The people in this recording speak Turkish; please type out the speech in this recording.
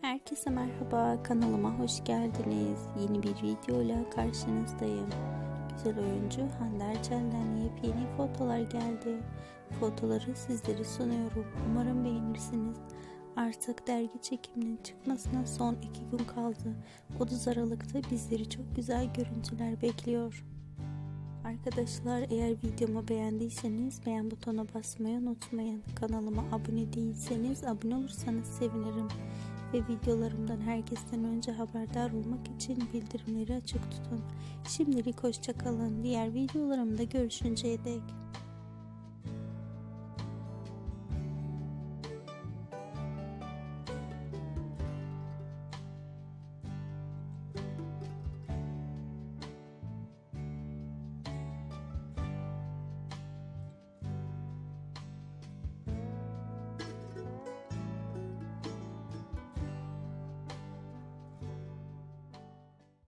Herkese merhaba, kanalıma hoş geldiniz. Yeni bir videoyla karşınızdayım. Güzel oyuncu Hande Erçel'den yepyeni fotolar geldi. Fotoları sizlere sunuyorum. Umarım beğenirsiniz. Artık dergi çekiminin çıkmasına son iki gün kaldı. 30 Aralık'ta bizleri çok güzel görüntüler bekliyor. Arkadaşlar eğer videomu beğendiyseniz beğen butonuna basmayı unutmayın. Kanalıma abone değilseniz abone olursanız sevinirim. Ve videolarımdan herkesten önce haberdar olmak için bildirimleri açık tutun. Şimdilik hoşçakalın. Diğer videolarımda görüşünceye dek.